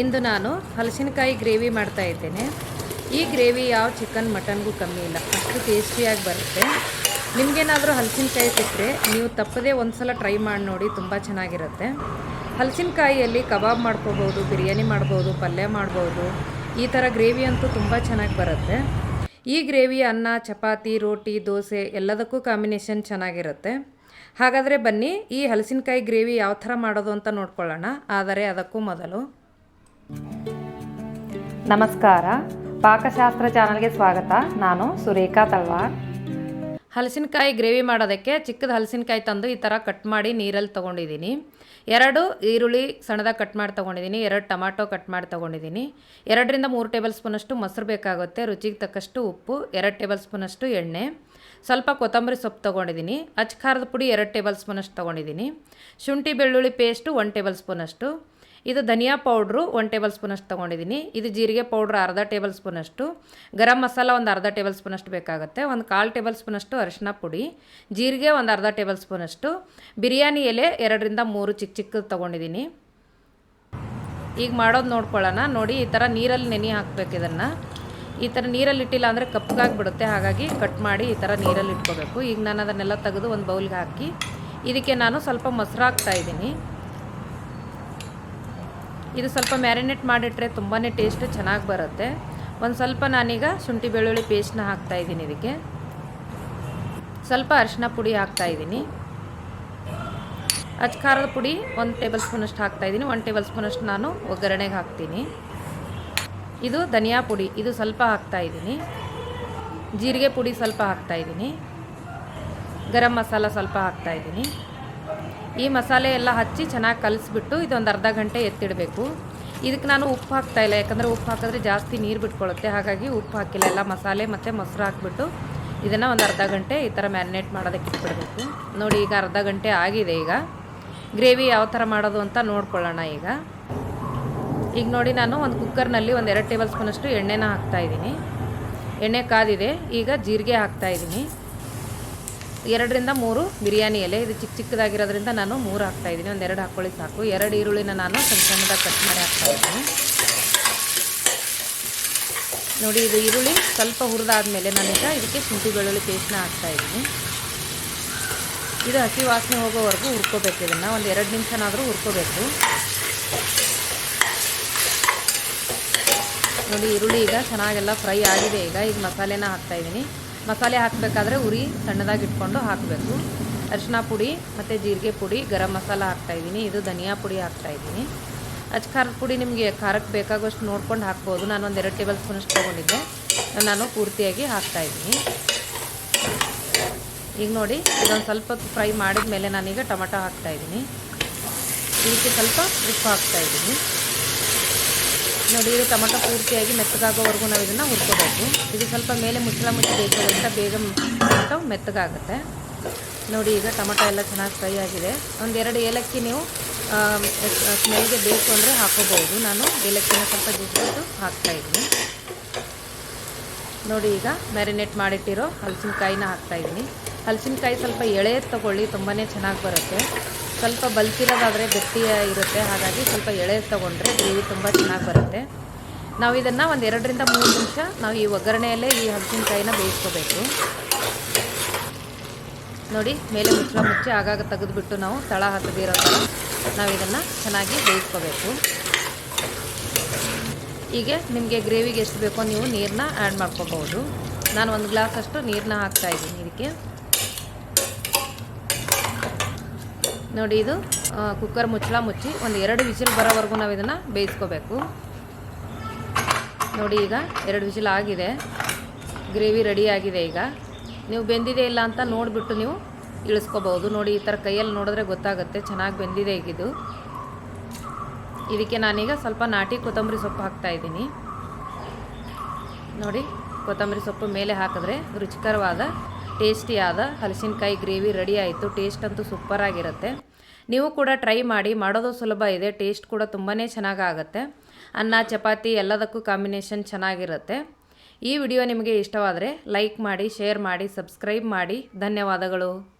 ಇಂದು ನಾನು ಹಲಸಿನಕಾಯಿ ಗ್ರೇವಿ ಮಾಡ್ತಾ ಇದ್ದೇನೆ. ಈ ಗ್ರೇವಿ ಯಾವ ಚಿಕನ್ ಮಟನ್ಗೂ ಕಮ್ಮಿ ಇಲ್ಲ. ಅಷ್ಟು ಟೇಸ್ಟಿಯಾಗಿ ಬರುತ್ತೆ. ನಿಮಗೇನಾದರೂ ಹಲಸಿನಕಾಯಿ ಸಿಕ್ಕರೆ ನೀವು ತಪ್ಪದೇ ಒಂದು ಸಲ ಟ್ರೈ ಮಾಡಿ ನೋಡಿ, ತುಂಬ ಚೆನ್ನಾಗಿರುತ್ತೆ. ಹಲಸಿನಕಾಯಿಯಲ್ಲಿ ಕಬಾಬ್ ಮಾಡ್ಕೋಬೋದು, ಬಿರಿಯಾನಿ ಮಾಡ್ಬೋದು, ಪಲ್ಯ ಮಾಡ್ಬೋದು. ಈ ಥರ ಗ್ರೇವಿ ಅಂತೂ ತುಂಬ ಚೆನ್ನಾಗಿ ಬರುತ್ತೆ. ಈ ಗ್ರೇವಿ ಅನ್ನ, ಚಪಾತಿ, ರೋಟಿ, ದೋಸೆ ಎಲ್ಲದಕ್ಕೂ ಕಾಂಬಿನೇಷನ್ ಚೆನ್ನಾಗಿರುತ್ತೆ. ಹಾಗಾದರೆ ಬನ್ನಿ, ಈ ಹಲಸಿನಕಾಯಿ ಗ್ರೇವಿ ಯಾವ ಥರ ಮಾಡೋದು ಅಂತ ನೋಡ್ಕೊಳ್ಳೋಣ. ಆದರೆ ಅದಕ್ಕೂ ಮೊದಲು ನಮಸ್ಕಾರ. ಪಾಕಶಾಸ್ತ್ರ ಚಾನಲ್ಗೆ ಸ್ವಾಗತ. ನಾನು ಸುರೇಖಾ ತಳ್ವಾರ್. ಹಲಸಿನಕಾಯಿ ಗ್ರೇವಿ ಮಾಡೋದಕ್ಕೆ ಚಿಕ್ಕದ ಹಲಸಿನಕಾಯಿ ತಂದು ಈ ಥರ ಕಟ್ ಮಾಡಿ ನೀರಲ್ಲಿ ತೊಗೊಂಡಿದ್ದೀನಿ. ಎರಡು ಈರುಳ್ಳಿ ಸಣ್ಣದಾಗಿ ಕಟ್ ಮಾಡಿ ತೊಗೊಂಡಿದ್ದೀನಿ, ಎರಡು ಟೊಮಾಟೊ ಕಟ್ ಮಾಡಿ ತೊಗೊಂಡಿದ್ದೀನಿ. ಎರಡರಿಂದ ಮೂರು ಟೇಬಲ್ ಸ್ಪೂನಷ್ಟು ಮೊಸರು ಬೇಕಾಗುತ್ತೆ, ರುಚಿಗೆ ತಕ್ಕಷ್ಟು ಉಪ್ಪು, ಎರಡು ಟೇಬಲ್ ಸ್ಪೂನಷ್ಟು ಎಣ್ಣೆ, ಸ್ವಲ್ಪ ಕೊತ್ತಂಬರಿ ಸೊಪ್ಪು ತೊಗೊಂಡಿದ್ದೀನಿ, ಅಚ್ಚ ಖಾರದ ಪುಡಿ ಎರಡು ಟೇಬಲ್ ಸ್ಪೂನಷ್ಟು ತೊಗೊಂಡಿದ್ದೀನಿ, ಶುಂಠಿ ಬೆಳ್ಳುಳ್ಳಿ ಪೇಸ್ಟು ಒನ್ ಟೇಬಲ್ ಸ್ಪೂನಷ್ಟು ಇದು ಧನಿಯಾ ಪೌಡ್ರು ಒನ್ ಟೇಬಲ್ ಸ್ಪೂನಷ್ಟು ತೊಗೊಂಡಿದ್ದೀನಿ. ಇದು ಜೀರಿಗೆ ಪೌಡ್ರ್ ಅರ್ಧ ಟೇಬಲ್ ಸ್ಪೂನಷ್ಟು ಗರಂ ಮಸಾಲ ಒಂದು ಅರ್ಧ ಟೇಬಲ್ ಸ್ಪೂನಷ್ಟು ಬೇಕಾಗುತ್ತೆ. ಒಂದು ಕಾಲು ಟೇಬಲ್ ಸ್ಪೂನಷ್ಟು ಅರಿಶಿನ ಪುಡಿ. ಜೀರಿಗೆ ಒಂದು ಅರ್ಧ ಟೇಬಲ್ ಸ್ಪೂನಷ್ಟು ಬಿರಿಯಾನಿ ಎಲೆ ಎರಡರಿಂದ ಮೂರು ಚಿಕ್ಕ ಚಿಕ್ಕದು ತೊಗೊಂಡಿದ್ದೀನಿ. ಈಗ ಮಾಡೋದು ನೋಡ್ಕೊಳ್ಳೋಣ. ನೋಡಿ, ಈ ಥರ ನೀರಲ್ಲಿ ನೆನೆ ಹಾಕ್ಬೇಕು ಇದನ್ನು. ಈ ಥರ ನೀರಲ್ಲಿ ಇಟ್ಟಿಲ್ಲ ಅಂದರೆ ಕಪ್ಪಗಾಗಿಬಿಡುತ್ತೆ ಹಾಗಾಗಿ ಕಟ್ ಮಾಡಿ ಈ ಥರ ನೀರಲ್ಲಿ ಇಟ್ಕೋಬೇಕು. ಈಗ ನಾನು ಅದನ್ನೆಲ್ಲ ತೆಗೆದು ಒಂದು ಬೌಲ್ಗೆ ಹಾಕಿ, ಇದಕ್ಕೆ ನಾನು ಸ್ವಲ್ಪ ಮೊಸರು ಹಾಕ್ತಾ ಇದ್ದೀನಿ. ಇದು ಸ್ವಲ್ಪ ಮ್ಯಾರಿನೇಟ್ ಮಾಡಿಟ್ರೆ ತುಂಬಾ ಟೇಸ್ಟ್ ಚೆನ್ನಾಗಿ ಬರುತ್ತೆ. ಒಂದು ಸ್ವಲ್ಪ ನಾನೀಗ ಶುಂಠಿ ಬೆಳ್ಳುಳ್ಳಿ ಪೇಸ್ಟ್ನ ಹಾಕ್ತಾ ಇದ್ದೀನಿ ಇದಕ್ಕೆ. ಸ್ವಲ್ಪ ಅರಿಶಿನ ಪುಡಿ ಹಾಕ್ತಾ ಅಚ್ಚ ಖಾರದ ಪುಡಿ ಒಂದು ಟೇಬಲ್ ಸ್ಪೂನಷ್ಟು ಹಾಕ್ತಾ ಇದ್ದೀನಿ. ಒಂದು ಟೇಬಲ್ ಸ್ಪೂನಷ್ಟು ನಾನು ಒಗ್ಗರಣೆಗೆ ಹಾಕ್ತೀನಿ. ಇದು ಧನಿಯಾ ಪುಡಿ, ಇದು ಸ್ವಲ್ಪ ಹಾಕ್ತಾ ಇದ್ದೀನಿ. ಜೀರಿಗೆ ಪುಡಿ ಸ್ವಲ್ಪ ಹಾಕ್ತಾ ಇದ್ದೀನಿ. ಗರಂ ಮಸಾಲ ಸ್ವಲ್ಪ ಹಾಕ್ತಾ ಇದ್ದೀನಿ. ಈ ಮಸಾಲೆ ಎಲ್ಲ ಹಚ್ಚಿ ಚೆನ್ನಾಗಿ ಕಲಿಸ್ಬಿಟ್ಟು ಇದೊಂದು ಅರ್ಧ ಗಂಟೆ ಎತ್ತಿಡಬೇಕು. ಇದಕ್ಕೆ ನಾನು ಉಪ್ಪು ಹಾಕ್ತಾ ಇಲ್ಲ, ಯಾಕಂದರೆ ಉಪ್ಪು ಹಾಕಿದ್ರೆ ಜಾಸ್ತಿ ನೀರು ಬಿಟ್ಕೊಳ್ಳುತ್ತೆ ಹಾಗಾಗಿ ಉಪ್ಪು ಹಾಕಿಲ್ಲ, ಎಲ್ಲ ಮಸಾಲೆ ಮತ್ತು ಮೊಸರು ಹಾಕ್ಬಿಟ್ಟು ಇದನ್ನು ಒಂದು ಅರ್ಧ ಗಂಟೆ ಈ ಥರ ಮ್ಯಾರಿನೇಟ್ ಮಾಡೋದಕ್ಕೆ ಇಟ್ಬಿಡಬೇಕು. ನೋಡಿ, ಈಗ ಅರ್ಧ ಗಂಟೆ ಆಗಿದೆ ಈಗ. ಗ್ರೇವಿ ಯಾವ ಥರ ಮಾಡೋದು ಅಂತ ನೋಡ್ಕೊಳ್ಳೋಣ ಈಗ. ಈಗ ನೋಡಿ, ನಾನು ಒಂದು ಕುಕ್ಕರ್ನಲ್ಲಿ ಒಂದು ಎರಡು ಟೇಬಲ್ ಸ್ಪೂನಷ್ಟು ಎಣ್ಣೆನ ಹಾಕ್ತಾ ಇದ್ದೀನಿ. ಎಣ್ಣೆ ಕಾದಿದೆ, ಈಗ ಜೀರಿಗೆ ಹಾಕ್ತಾ ಇದ್ದೀನಿ. ಎರಡರಿಂದ ಮೂರು ಬಿರಿಯಾನಿ ಎಲೆ. ಇದು ಚಿಕ್ಕ ಚಿಕ್ಕದಾಗಿರೋದ್ರಿಂದ ನಾನು ಮೂರು ಹಾಕ್ತಾ ಇದ್ದೀನಿ. ಒಂದು ಎರಡು ಹಾಕ್ಕೊಳ್ಳಿ ಸಾಕು. ಎರಡು ಈರುಳ್ಳಿನ ನಾನು ಸಣ್ಣ ಸಣ್ಣದಾಗಿ ಕಟ್ ಮಾಡಿ ಹಾಕ್ತಾ ಇದ್ದೀನಿ. ನೋಡಿ, ಇದು ಈರುಳ್ಳಿ ಸ್ವಲ್ಪ ಹುರಿದಾದ್ಮೇಲೆ ನಾನೀಗ ಇದಕ್ಕೆ ಶುಂಠಿ ಬೆಳ್ಳುಳ್ಳಿ ಪೇಸ್ಟ್ನ ಹಾಕ್ತಾ ಇದ್ದೀನಿ. ಇದು ಹಸಿ ವಾಸನೆ ಹೋಗೋವರೆಗೂ ಹುರ್ಕೋಬೇಕು ಇದನ್ನು. ಒಂದು ಎರಡು ನಿಮಿಷನಾದರೂ ಹುರ್ಕೋಬೇಕು. ನೋಡಿ, ಈರುಳ್ಳಿ ಈಗ ಚೆನ್ನಾಗೆಲ್ಲ ಫ್ರೈ ಆಗಿದೆ ಈಗ. ಈಗ ಮಸಾಲೆನ ಹಾಕ್ತಾ ಇದ್ದೀನಿ. ಮಸಾಲೆ ಹಾಕಬೇಕಾದ್ರೆ ಉರಿ ಸಣ್ಣದಾಗಿ ಇಟ್ಕೊಂಡು ಹಾಕಬೇಕು. ಅರಿಶಿನ ಪುಡಿ ಮತ್ತು ಜೀರಿಗೆ ಪುಡಿ, ಗರಂ ಮಸಾಲ ಹಾಕ್ತಾ ಇದ್ದೀನಿ. ಇದು ಧನಿಯಾ ಪುಡಿ ಹಾಕ್ತಾ ಇದ್ದೀನಿ. ಅಚ್ಚ ಖಾರದ ಪುಡಿ ನಿಮಗೆ ಖಾರಕ್ಕೆ ಬೇಕಾಗುವಷ್ಟು ನೋಡ್ಕೊಂಡು ಹಾಕ್ಬೋದು. ನಾನು ಒಂದು ಎರಡು ಟೇಬಲ್ ಸ್ಪೂನಷ್ಟು ತೊಗೊಂಡಿದ್ದೆ. ನಾನು ಪೂರ್ತಿಯಾಗಿ ಹಾಕ್ತಾ ಇದ್ದೀನಿ. ಈಗ ನೋಡಿ, ಇದೊಂದು ಸ್ವಲ್ಪ ಫ್ರೈ ಮಾಡಿದ ಮೇಲೆ ನಾನೀಗ ಟೊಮೆಟೊ ಹಾಕ್ತಾ ಇದ್ದೀನಿ. ಇದಕ್ಕೆ ಸ್ವಲ್ಪ ಉಪ್ಪು ಹಾಕ್ತಾ ಇದ್ದೀನಿ. ನೋಡಿ, ಇದು ಟೊಮೆಟೊ ಪೂರ್ತಿಯಾಗಿ ಮೆತ್ತಗಾಗೋವರೆಗೂ ನಾವು ಇದನ್ನು ಹುರ್ಕೋಬೇಕು. ಇದು ಸ್ವಲ್ಪ ಮೇಲೆ ಮುಚ್ಚಳ ಮುಚ್ಚಿ ಬೇಕಾದಂಥ ಬೇಗ ಟೊಮೊಟೊ ಮೆತ್ತಗಾಗುತ್ತೆ. ನೋಡಿ, ಈಗ ಟೊಮೊಟೊ ಎಲ್ಲ ಚೆನ್ನಾಗಿ ಫ್ರೈ ಆಗಿದೆ. ಒಂದೆರಡು ಏಲಕ್ಕಿ ನೀವು ಸ್ಮೆಲ್ಗೆ ಬೇಕು ಅಂದರೆ ಹಾಕೋಬಹುದು. ನಾನು ಏಲಕ್ಕಿನ ಸ್ವಲ್ಪ ಜಜ್ಬಿಟ್ಟು ಹಾಕ್ತಾ ಇದ್ದೀನಿ. ನೋಡಿ, ಈಗ ಮ್ಯಾರಿನೇಟ್ ಮಾಡಿಟ್ಟಿರೋ ಹಲಸಿನಕಾಯಿನ ಹಾಕ್ತಾ ಇದ್ದೀನಿ. ಹಲಸಿನಕಾಯಿ ಸ್ವಲ್ಪ ಎಳೆ ತೊಗೊಳ್ಳಿ ತುಂಬಾ ಚೆನ್ನಾಗಿ ಬರುತ್ತೆ. ಸ್ವಲ್ಪ ಬಲ್ತಿರೋದಾದರೆ ಗಟ್ಟಿ ಇರುತ್ತೆ, ಹಾಗಾಗಿ ಸ್ವಲ್ಪ ಎಳೆದು ತೊಗೊಂಡ್ರೆ ಗ್ರೇವಿ ತುಂಬ ಚೆನ್ನಾಗಿ ಬರುತ್ತೆ. ನಾವು ಇದನ್ನು ಒಂದು ಎರಡರಿಂದ ಮೂರು ನಿಮಿಷ ನಾವು ಈ ಒಗ್ಗರಣೆಯಲ್ಲೇ ಈ ಹಲಸಿನಕಾಯಿನ ಬೇಯಿಸ್ಕೋಬೇಕು. ನೋಡಿ, ಮೇಲೆ ಮುಚ್ಚಳ ಮುಚ್ಚಿ ಆಗಾಗ ತೆಗೆದುಬಿಟ್ಟು ನಾವು ತಳ ಹತ್ತದಿರೋ ಥರ ನಾವು ಇದನ್ನು ಚೆನ್ನಾಗಿ ಬೇಯಿಸ್ಕೋಬೇಕು. ಹೀಗೆ ನಿಮಗೆ ಗ್ರೇವಿಗೆ ಎಷ್ಟು ಬೇಕೋ ನೀವು ನೀರನ್ನ ಆ್ಯಡ್ ಮಾಡ್ಕೋಬಹುದು. ನಾನು ಒಂದು ಗ್ಲಾಸ್ ಅಷ್ಟು ನೀರನ್ನ ಹಾಕ್ತಾಯಿದ್ದೀನಿ ಇದಕ್ಕೆ. ನೋಡಿ ಇದು ಕುಕ್ಕರ್ ಮುಚ್ಚಳ ಮುಚ್ಚಿ ಒಂದು ಎರಡು ವಿಸಿಲ್ ಬರೋವರೆಗೂ ನಾವು ಇದನ್ನು ಬೇಯಿಸ್ಕೋಬೇಕು. ನೋಡಿ ಈಗ ಎರಡು ವಿಸಿಲ್ ಆಗಿದೆ. ಗ್ರೇವಿ ರೆಡಿ ಆಗಿದೆ ಈಗ. ನೀವು ಬೆಂದಿದೆ ಇಲ್ಲ ಅಂತ ನೋಡಿಬಿಟ್ಟು ನೀವು ಇಳಿಸ್ಕೋಬೋದು ನೋಡಿ ಈ ಥರ ಕೈಯಲ್ಲಿ ನೋಡಿದ್ರೆ ಗೊತ್ತಾಗುತ್ತೆ, ಚೆನ್ನಾಗಿ ಬೆಂದಿದೆ ಈಗಿದು ಇದಕ್ಕೆ ನಾನೀಗ ಸ್ವಲ್ಪ ನಾಟಿ ಕೊತ್ತಂಬರಿ ಸೊಪ್ಪು ಹಾಕ್ತಾ ಇದ್ದೀನಿ. ನೋಡಿ, ಕೊತ್ತಂಬರಿ ಸೊಪ್ಪು ಮೇಲೆ ಹಾಕಿದ್ರೆ ರುಚಿಕರವಾದ ಟೇಸ್ಟಿಯಾದ ಹಲಸಿನಕಾಯಿ ಗ್ರೇವಿ ರೆಡಿ ಆಯಿತು. ಟೇಸ್ಟ್ ಅಂತೂ ಸೂಪರಾಗಿರುತ್ತೆ ನೀವು ಕೂಡ ಟ್ರೈ ಮಾಡಿ. ಮಾಡೋದು ಸುಲಭ ಇದೆ. ಟೇಸ್ಟ್ ಕೂಡ ತುಂಬಾ ಚೆನ್ನಾಗಾಗತ್ತೆ. ಅನ್ನ, ಚಪಾತಿ ಎಲ್ಲದಕ್ಕೂ ಕಾಂಬಿನೇಷನ್ ಚೆನ್ನಾಗಿರುತ್ತೆ. ಈ ವಿಡಿಯೋ ನಿಮಗೆ ಇಷ್ಟವಾದರೆ ಲೈಕ್ ಮಾಡಿ, ಶೇರ್ ಮಾಡಿ, ಸಬ್ಸ್ಕ್ರೈಬ್ ಮಾಡಿ. ಧನ್ಯವಾದಗಳು.